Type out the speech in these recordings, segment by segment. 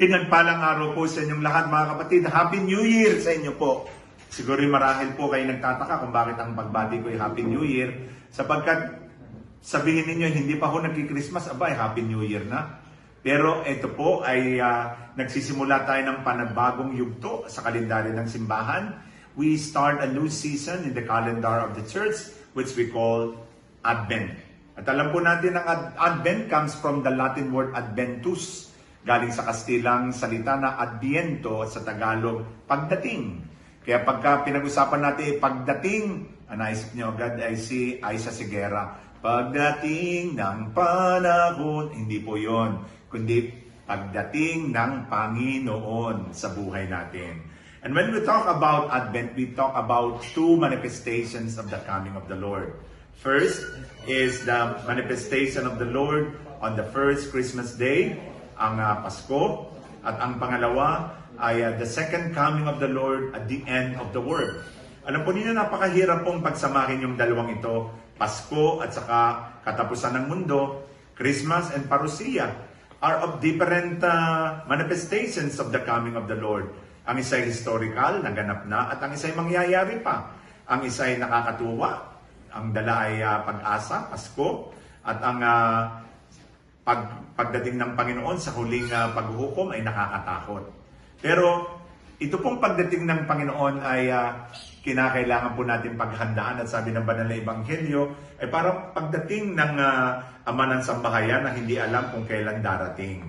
Pinagpalang araw po sa inyong lahat mga kapatid. Happy New Year sa inyo po. Siguro marahil po kayo nagtataka kung bakit ang pagbati ko ay Happy New Year. Sapagkat sabihin ninyo, hindi pa ho nagki-Christmas, abay, Happy New Year na. Pero ito po ay ah, nagsisimula tayo ng panabagong yugto sa kalendaryo ng simbahan. We start a new season in the calendar of the church which we call Advent. At alam po natin ang Ad- Advent comes from the Latin word Adventus, galing sa Kastilang salita na Adviento at sa Tagalog, pagdating. Kaya pagka pinag-usapan natin eh, pagdating, ang naisip nyo agad ay si Aisa Sigera. Pagdating ng panahon, hindi po yon kundi pagdating ng Panginoon sa buhay natin. And when we talk about Advent, we talk about two manifestations of the coming of the Lord. First is the manifestation of the Lord on the first Christmas day, ang ah, Pasko. At ang pangalawa ay ah, the second coming of the Lord at the end of the world. Alam po ninyo, napakahirap pong pagsamahin yung dalawang ito, Pasko at saka katapusan ng mundo, Christmas and parousia are of different ah, manifestations of the coming of the Lord. Ang isa ay historical, naganap na, at ang isa ay mangyayari pa. Ang isa ay nakakatuwa, ang dala ay ah, pag-asa, Pasko, at ang ah, pag, pagdating ng Panginoon sa huling ah, paghuhukom ay nakakatakot. Pero ito pong pagdating ng Panginoon ay ah, kinakailangan po natin paghandaan at sabi ng banal na ebanghelyo ay parang pagdating ng ah, ama ng sambahayan na hindi alam kung kailan darating.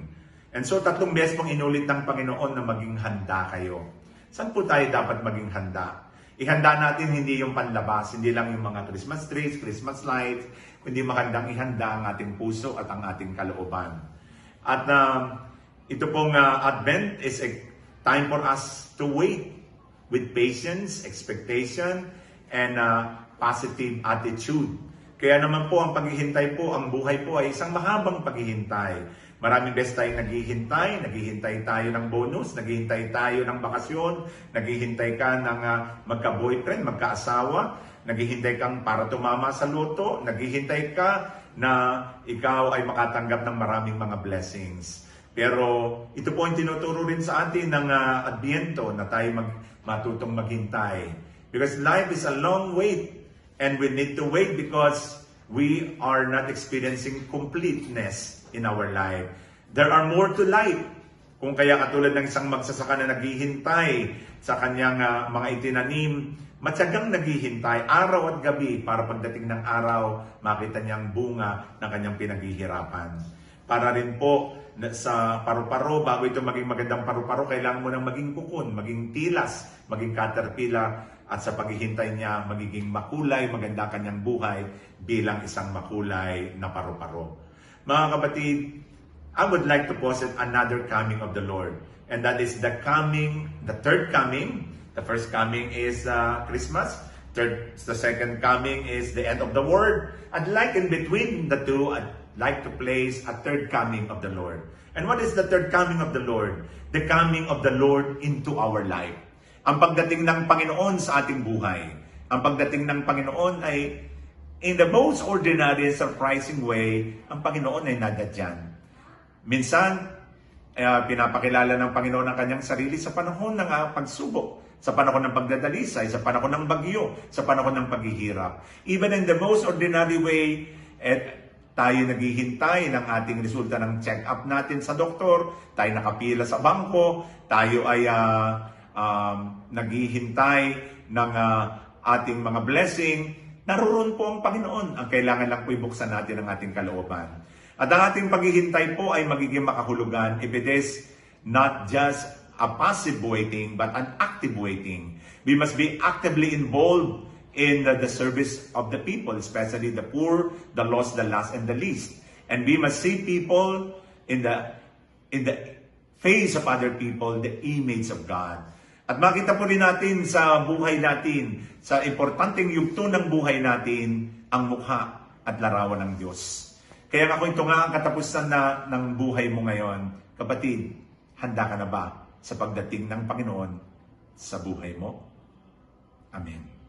And so tatlong beses pong inulit ng Panginoon na maging handa kayo. Saan po tayo dapat maging handa? Ihanda natin hindi yung panlabas, hindi lang yung mga Christmas trees, Christmas lights, kundi magandang ihanda ang ating puso at ang ating kalooban. At um, ito pong uh, Advent is a time for us to wait with patience, expectation, and uh, positive attitude. Kaya naman po ang paghihintay po, ang buhay po ay isang mahabang paghihintay. Maraming beses tayong naghihintay, naghihintay tayo ng bonus, naghihintay tayo ng bakasyon, naghihintay ka ng uh, magka-boyfriend, magka-asawa, naghihintay kang para tumama sa loto, naghihintay ka na ikaw ay makatanggap ng maraming mga blessings. Pero ito po ang tinuturo rin sa atin ng uh, Adviento na tayo mag, matutong maghintay. Because life is a long wait and we need to wait because we are not experiencing completeness in our life. There are more to life. Kung kaya katulad ng isang magsasaka na naghihintay sa kanyang ah, mga itinanim, matyagang naghihintay araw at gabi para pagdating ng araw, makita niyang bunga ng kanyang pinaghihirapan. Para rin po sa paru-paro, bago ito maging magandang paru-paro, kailangan mo nang maging kukun, maging tilas, maging caterpillar, at sa paghihintay niya, magiging makulay, maganda kanyang buhay bilang isang makulay na paru-paro. Mga kapatid, I would like to posit another coming of the Lord. And that is the coming, the third coming. The first coming is uh, Christmas. Third, the second coming is the end of the world. I'd like in between the two, I'd like to place a third coming of the Lord. And what is the third coming of the Lord? The coming of the Lord into our life. Ang pagdating ng Panginoon sa ating buhay. Ang pagdating ng Panginoon ay in the most ordinary and surprising way, ang Panginoon ay nadadyan. Minsan, eh, pinapakilala ng Panginoon ang kanyang sarili sa panahon ng ah, pagsubok, sa panahon ng pagdadalisay, sa panahon ng bagyo, sa panahon ng paghihirap. Even in the most ordinary way, eh, tayo naghihintay ng ating resulta ng check-up natin sa doktor, tayo nakapila sa bangko, tayo ay ah, um, naghihintay ng ah, ating mga blessing, naroon po ang Panginoon. Ang kailangan lang po ibuksan natin ang ating kalooban. At ang ating paghihintay po ay magiging makahulugan if it is not just a passive waiting but an active waiting. We must be actively involved in the, the service of the people, especially the poor, the lost, the last, and the least. And we must see people in the in the face of other people, the image of God. At makita po rin natin sa buhay natin, sa importanteng yugto ng buhay natin, ang mukha at larawan ng Diyos. Kaya ako ito nga ang katapusan na ng buhay mo ngayon. Kapatid, handa ka na ba sa pagdating ng Panginoon sa buhay mo? Amen.